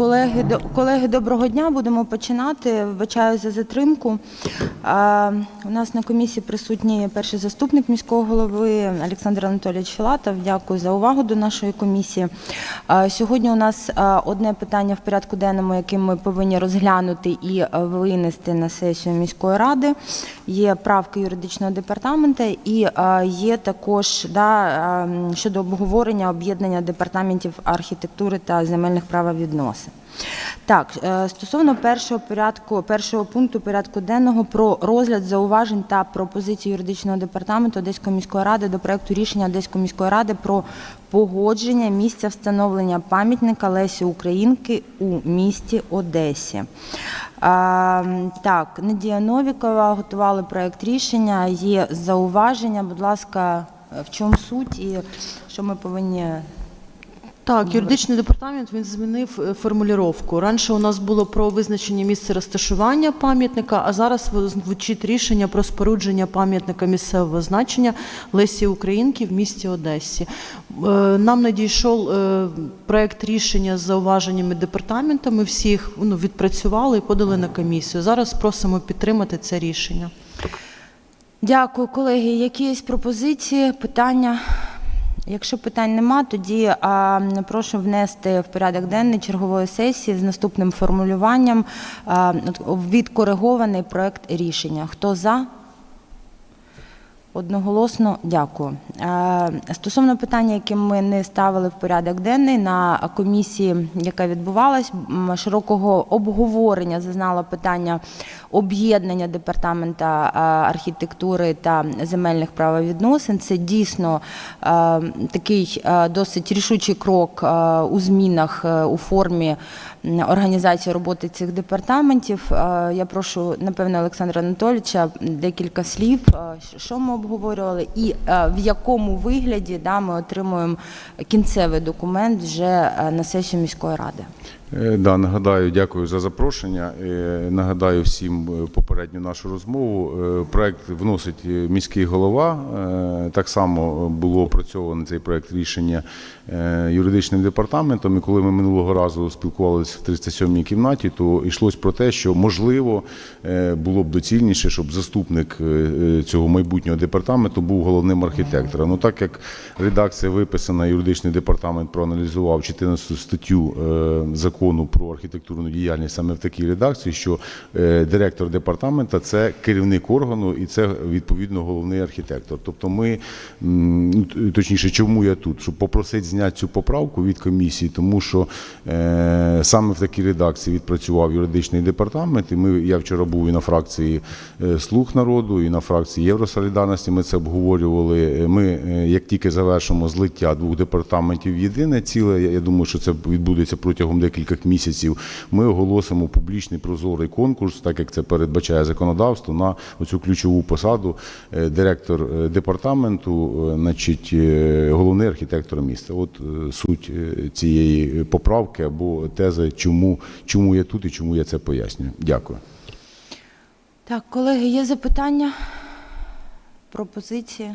Колеги, колеги, доброго дня. Будемо починати. Вибачаю за затримку. У нас на комісії присутній перший заступник міського голови Олександр Анатолійович Філатов. Дякую за увагу до нашої комісії. Сьогодні у нас одне питання в порядку денному, яке ми повинні розглянути і винести на сесію міської ради. Є правки юридичного департаменту і є також да, щодо обговорення об'єднання департаментів архітектури та земельних правовідносин. Так, е, стосовно першого порядку, першого пункту порядку денного про розгляд зауважень та пропозицій юридичного департаменту Одеської міської ради до проекту рішення Одеської міської ради про погодження місця встановлення пам'ятника Лесі Українки у місті Одесі. А, так, Надія Новікова готували проект рішення. Є зауваження. Будь ласка, в чому суть і що ми повинні Так, юридичний департамент він змінив е, формулювання. Раніше у нас було про визначення місця розташування пам'ятника, а зараз звучить рішення про спорудження пам'ятника місцевого значення Лесі Українки в місті Одесі. Е, Нам надійшов е, проект рішення з зауваженнями департаменту. Ми всіх ну, відпрацювали і подали на комісію. Зараз просимо підтримати це рішення. Дякую, колеги. Якісь пропозиції, питання? Якщо питань нема, тоді а, прошу внести в порядок денний чергової сесії з наступним формулюванням а, відкоригований проект рішення. Хто за? Одноголосно дякую. Е, Стосовно питання, яке ми не ставили в порядок денний на комісії, яка відбувалась, широкого обговорення зазнало питання об'єднання департамента е, архітектури та земельних правовідносин. Це дійсно е, такий досить рішучий крок у змінах у формі організації роботи цих департаментів. Я прошу, напевно, Олександра Анатолійовича декілька слів, що ми обговорювали, і е, в якому вигляді да, ми отримуємо кінцевий документ вже е, на сесію міської ради. Е, Да, нагадаю, дякую за запрошення. Е, Нагадаю всім е, попередню нашу розмову. Проект вносить міський голова. Так само було опрацьовано цей проект рішення юридичним департаментом. І коли ми минулого разу спілкувалися в 307-й кімнаті, то йшлось про те, що можливо було б доцільніше, щоб заступник цього майбутнього департаменту був головним архітектором. Ну так як редакція виписана, юридичний департамент проаналізував 14 статтю е, закону про архітектурну діяльність саме в такій редакції, що е, директор департамента це керівник органу і це відповідно головний архітектор. Тобто, ми точніше, чому я тут? Щоб попросити зняти цю поправку від комісії, тому що е, саме в такій редакції відпрацював юридичний департамент. І ми я вчора був і на фракції е, Слуг народу, і на фракції Євросолідарності. Ми це обговорювали. Ми, як тільки завершимо злиття двох департаментів в єдине ціле, я, думаю, що це відбудеться протягом декількох місяців. Ми оголосимо публічний прозорий конкурс, так як це передбачає законодавство, на оцю ключову посаду е, директор е, департаменту, е, значить, головний архітектор міста. От суть цієї поправки або тези, чому, чому я тут і чому я це пояснюю. Дякую. Так, колеги, є запитання, пропозиції?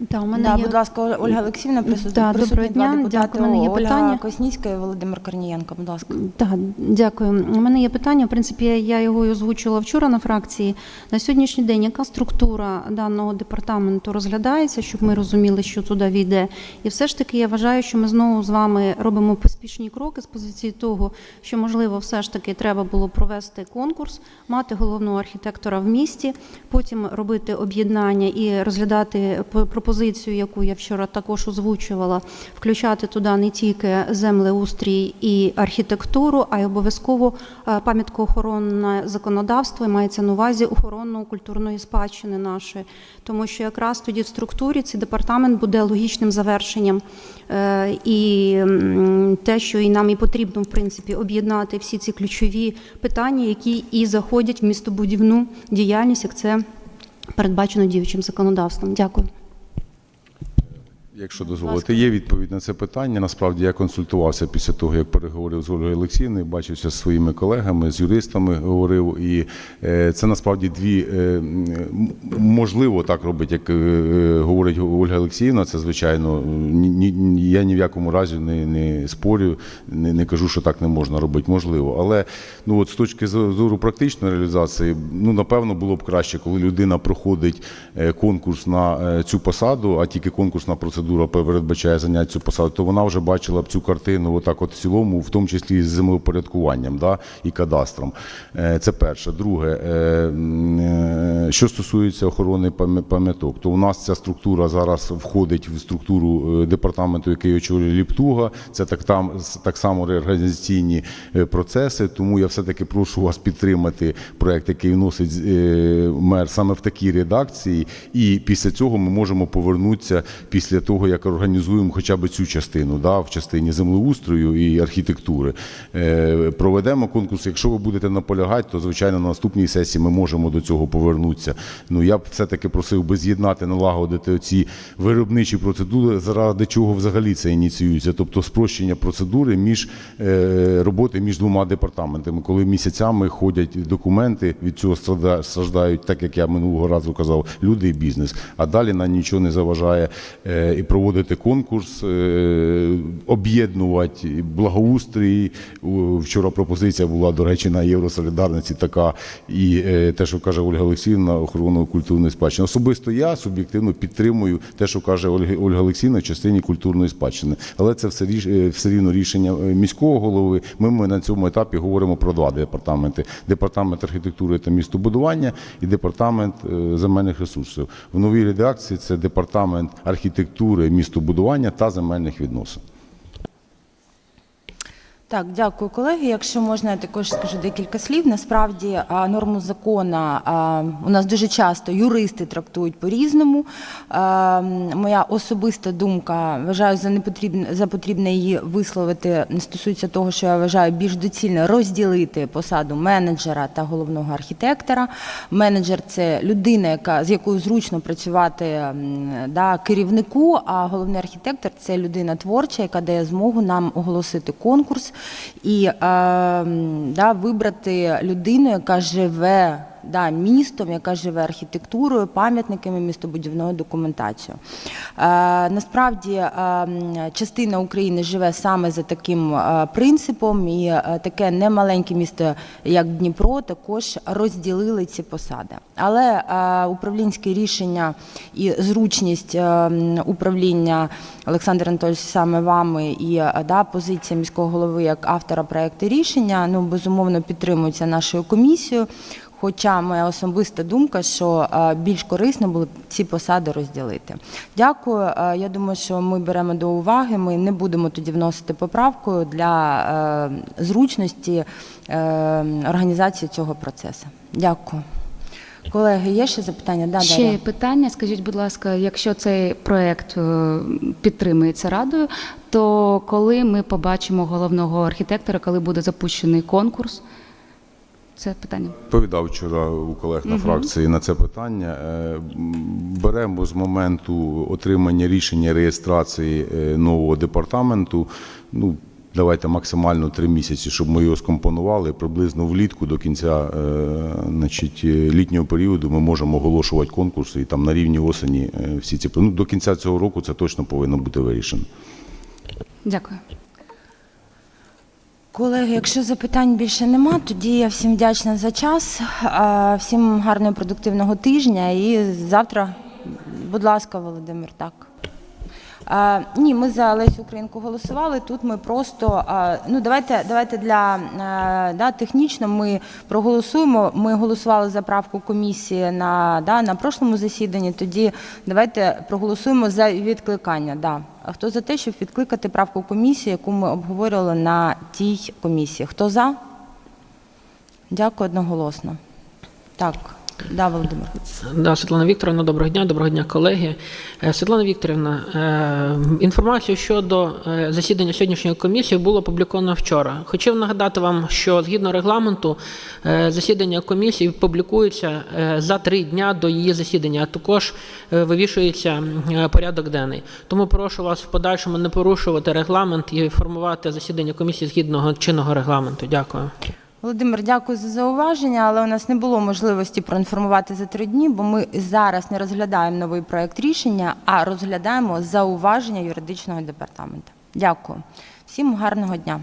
Да, у мене Да, є... будь ласка, Ольга Олексіївна, присутні, Да, присутні два дня. депутати. Дякую. У мене є Ольга питання. Косніцька і Володимир Корнієнко. Будь ласка. Так, дякую. У мене є питання. В принципі, я його і озвучила вчора на фракції. На сьогоднішній день яка структура даного департаменту розглядається, щоб ми розуміли, що туди війде. І все ж таки я вважаю, що ми знову з вами робимо поспішні кроки з позиції того, що можливо, все ж таки треба було провести конкурс, мати головного архітектора в місті, потім робити об'єднання і розглядати п- пропозицію, яку я вчора також озвучувала, включати туди не тільки землеустрій і архітектуру, а й обов'язково е, пам'яткоохоронне законодавство і мається на увазі охорону культурної спадщини нашої, тому що якраз тоді в структурі цей департамент буде логічним завершенням. Е, І те, що і нам і потрібно, в принципі, об'єднати всі ці ключові питання, які і заходять в містобудівну діяльність, як це передбачено діючим законодавством. Дякую. Якщо дозволите, є відповідь на це питання. Насправді я консультувався після того, як переговорив з Ольгою Олексіївною, бачився зі своїми колегами, з юристами говорив. І е, це насправді дві е, можливо так робить, як е, говорить Ольга Олексіївна. Це звичайно ні, я ні в якому разі не, не спорю, не, не кажу, що так не можна робити. Можливо, але ну от з точки зору практичної реалізації, ну напевно було б краще, коли людина проходить конкурс на цю посаду, а тільки конкурсна процедура передбачає зайняти цю посаду, то вона вже бачила б цю картину, отак, от в цілому, в тому числі з землепорядкуванням да, і кадастром. Е, Це перше. Друге, е, е, що стосується охорони пам'яток, то у нас ця структура зараз входить в структуру департаменту, який очолює Ліптуга. Це так там так само реорганізаційні процеси. Тому я все-таки прошу вас підтримати проект, який вносить мер саме в такій редакції. І після цього ми можемо повернутися після того, як організуємо хоча б цю частину, да, в частині землеустрою і архітектури. Е, Проведемо конкурс. Якщо ви будете наполягати, то звичайно на наступній сесії ми можемо до цього повернутися. Ну я б все-таки просив би з'єднати, налагодити оці виробничі процедури, заради чого взагалі це ініціюється, тобто спрощення процедури між е, роботи між двома департаментами, коли місяцями ходять документи, від цього страждають, так як я минулого разу казав, люди і бізнес. А далі нам нічого не заважає е, і проводити конкурс, е, об'єднувати благоустрій. Вчора пропозиція була, до речі, на Євросолідарності така, і е, те, що каже Ольга Олексіївна, охорону культурної спадщини. Особисто я суб'єктивно підтримую те, що каже Ольга, Олексіївна в частині культурної спадщини. Але це все, е, все рівно рішення міського голови. Ми, ми на цьому етапі говоримо про два департаменти: департамент архітектури та містобудування і департамент земельних ресурсів. В новій редакції це департамент архітектури, містобудування та земельних відносин. Так, дякую, колеги. Якщо можна, я також скажу декілька слів. Насправді норму закону у нас дуже часто юристи трактують по-різному. Моя особиста думка вважаю за непотрібне за потрібне її висловити. Стосується того, що я вважаю більш доцільно розділити посаду менеджера та головного архітектора. Менеджер це людина, яка з якою зручно працювати да, керівнику. А головний архітектор це людина творча, яка дає змогу нам оголосити конкурс і е, да, вибрати людину, яка живе да, містом, яка живе архітектурою, пам'ятниками, містобудівною документацією. Е, насправді е, частина України живе саме за таким е, принципом, і таке немаленьке місто, як Дніпро, також розділили ці посади. Але управлінське рішення і зручність управління Олександр Анатольович саме вами і да, позиція міського голови як автора проекту рішення ну безумовно підтримується нашою комісією. Хоча моя особиста думка, що е, більш корисно було б ці посади розділити. Дякую. Е, Я думаю, що ми беремо до уваги. Ми не будемо тоді вносити поправку для е, зручності організації цього процесу. Дякую. Колеги, є ще запитання? Да, Ще Дар'я. питання. Скажіть, будь ласка, якщо цей проект підтримується радою, то коли ми побачимо головного архітектора, коли буде запущений конкурс? Це питання. Відповідав вчора у колег на фракції на це питання. Е, Беремо з моменту отримання рішення реєстрації е, нового департаменту. Ну, давайте максимально три місяці, щоб ми його скомпонували. Приблизно влітку до кінця е, значить, літнього періоду ми можемо оголошувати конкурси і там на рівні осені всі ці ну, до кінця цього року це точно повинно бути вирішено. Дякую. Колеги, якщо запитань більше нема, тоді я всім вдячна за час. Всім гарного продуктивного тижня. І завтра, будь ласка, Володимир, так. Е, ні, ми за Лесю Українку голосували. Тут ми просто е, ну давайте, давайте для е, да, технічно ми проголосуємо. Ми голосували за правку комісії на, да, на прошлому засіданні. Тоді давайте проголосуємо за відкликання. Да. Хто за те, щоб відкликати правку комісії, яку ми обговорювали на тій комісії? Хто за? Дякую одноголосно. Так, Да, Володимир. Да, Світлана Вікторовна, доброго дня, доброго дня, колеги. Е, Світлана Вікторівна, е, інформацію щодо е, засідання сьогоднішньої комісії було опубліковано вчора. Хотів нагадати вам, що згідно регламенту засідання комісії публікується за три дня до її засідання, а також вивішується порядок денний. Тому прошу вас в подальшому не порушувати регламент і формувати засідання комісії згідно чинного регламенту. Дякую. Володимир, дякую за зауваження, але у нас не було можливості проінформувати за три дні, бо ми зараз не розглядаємо новий проект рішення, а розглядаємо зауваження юридичного департаменту. Дякую. Всім гарного дня.